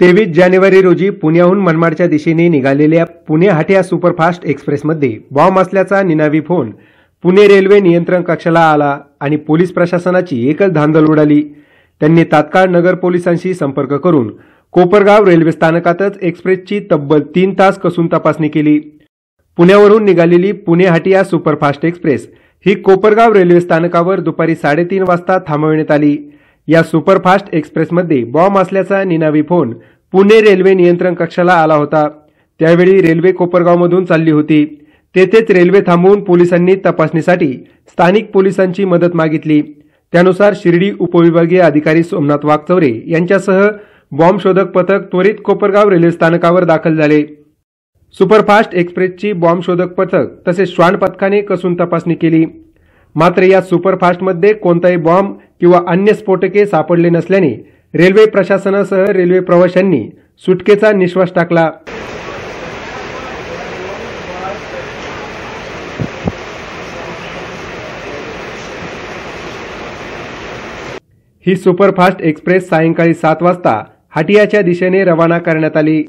तेवीस जानेवारी रोजी पुण्याहून मनमाडच्या दिशेने निघालेल्या पुणे हाटिया सुपरफास्ट एक्सप्रेसमध्ये बॉम्ब असल्याचा निनावी फोन पुणे रेल्वे नियंत्रण कक्षाला आला आणि पोलीस प्रशासनाची एकच धांदल उडाली. त्यांनी तात्काळ नगर पोलिसांशी संपर्क करून कोपरगाव रेल्वे स्थानकातच एक्सप्रेसची तब्बल तीन तास कसून तपासणी केली. पुण्यावरून निघालेली पुणे हाटिया सुपरफास्ट एक्सप्रेस ही कोपरगाव रेल्वे स्थानकावर दुपारी साडेतीन वाजता थांबविण्यात आली. या सुपरफास्ट एक्सप्रेसमध्ये बॉम्ब असल्याचा निनावी फोन पुणे रेल्वे नियंत्रण कक्षाला आला होता. त्यावेळी रेल्वे कोपरगावमधून चालली होती. तेथेच रेल्वे थांबवून पोलिसांनी तपासणीसाठी स्थानिक पोलिसांची मदत मागितली. त्यानुसार शिर्डी उपविभागीय अधिकारी सोमनाथ वाघचौरे यांच्यासह बॉम्ब शोधक पथक त्वरित कोपरगाव रेल्वे स्थानकावर दाखल झाले. सुपरफास्ट एक्सप्रेसची बॉम्ब शोधक पथक तसेच श्वान पथकाने कसून तपासणी केली. मात्र या सुपरफास्टमध्ये कोणताही बॉम्ब किंवा अन्य स्फोटके सापडले नसल्याने रेल्वे प्रशासनासह रेल्वे प्रवाशांनी सुटकेचा निश्वास टाकला. ही सुपरफास्ट एक्सप्रेस सायंकाळी सात वाजता हाटियाच्या दिशेने रवाना करण्यात आली.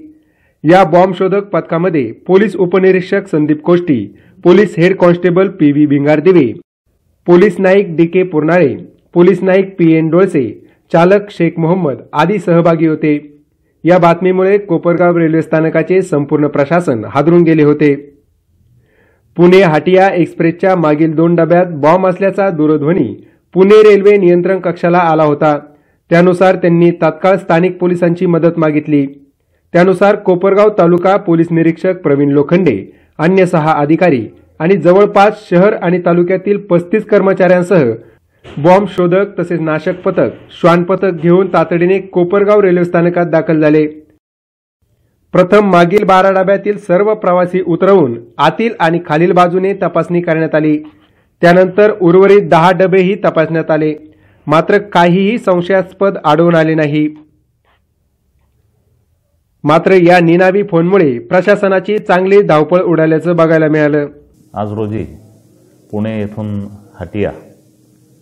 या बॉम्ब शोधक पथकामध्ये पोलीस उपनिरीक्षक Sandeep Koshti police head constable P V Bhingardive police naik D K Purnale police naik P N Dolse चालक शेख मोहम्मद आदी सहभागी होते. या बातमीमुळे कोपरगाव रेल्वे स्थानकाचे संपूर्ण प्रशासन हादरून गेले होते. पुणे हाटिया एक्सप्रेसच्या मागील दोन डब्यात बॉम्ब असल्याचा दूरध्वनी पुणे रेल्वे नियंत्रण कक्षाला आला होता. त्यानुसार त्यांनी तात्काळ स्थानिक पोलिसांची मदत मागितली. त्यानुसार कोपरगाव तालुका पोलीस निरीक्षक प्रवीण लोखंडे अन्य सहा अधिकारी आणि जवळपास शहर आणि तालुक्यातील पस्तीस कर्मचाऱ्यांसह बॉम्ब शोधक तसेच नाशक पथक श्वान पथक घेऊन तातडीने कोपरगाव रेल्वे स्थानकात दाखल झाले. प्रथम मागील बारा डब्यातील सर्व प्रवासी उतरवून आतील आणि खालील बाजूने तपासणी करण्यात आली. त्यानंतर उर्वरित दहा डबेही तपासण्यात आले. मात्र काहीही संशयास्पद आढळून आले नाही. मात्र या निनावी फोनमुळे प्रशासनाची चांगली धावपळ उडाल्याचं बघायला मिळालं. आज रोजी पुणे येथून हटिया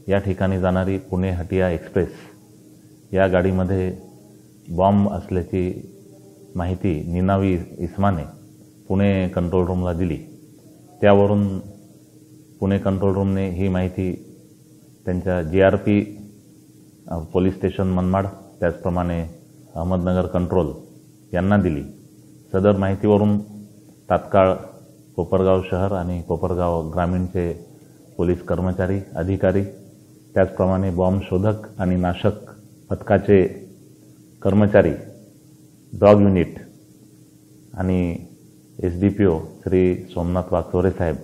या ठिकाणी जाणारी पुणे हटिया एक्सप्रेस या गाडीमध्ये बॉम्ब असल्याची माहिती निनावी इस्माने पुणे कंट्रोल रूमला दिली. त्यावरून पुणे कंट्रोल रूमने ही माहिती त्यांच्या G R P police station Manmad त्याचप्रमाणे अहमदनगर कंट्रोल यांना दिली. सदर माहितीवरून तात्काळ कोपरगाव शहर आणि कोपरगाव ग्रामीणचे पोलीस कर्मचारी अधिकारी त्याचप्रमाणे बॉम्ब शोधक आणि नाशक पथकाचे कर्मचारी डॉग युनिट आणि S D P O Shri Somnath Waghchaure साहेब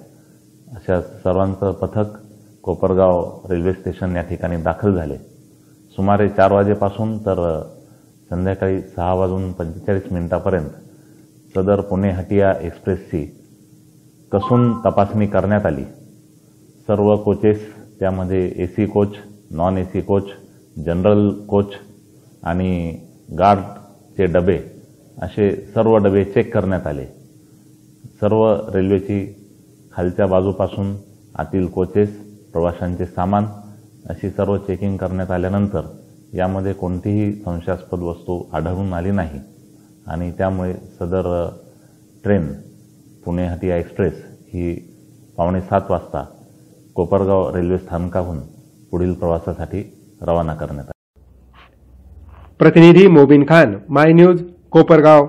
अशा सर्वांचं पथक कोपरगाव रेल्वे स्टेशन या ठिकाणी दाखल झाले. सुमारे चार वाजेपासून तर संध्याकाळी सहा वाजून पंचेचाळीस मिनिटापर्यंत सदर पुणे हटिया एक्सप्रेसची कसून तपासणी करण्यात आली. सर्व कोचेस त्यामध्ये A C coach non A C coach general coach आणि गार्डचे डबे असे सर्व डबे चेक करण्यात आले. सर्व रेल्वेची खालच्या बाजूपासून आतील कोचेस प्रवाशांचे सामान अशी सर्व चेकिंग करण्यात आल्यानंतर यामध्ये कोणतीही संशयास्पद वस्तू आढळून आली नाही. आणि त्यामुळे सदर ट्रेन पुणे हटिया एक्सप्रेस ही पावणे सात वाजता कोपरगाव रेल्वे स्थानकाहून पुढील प्रवासासाठी रवाना करण्यात आली. प्रतिनिधी मोबिन खान माय न्यूज कोपरगाव.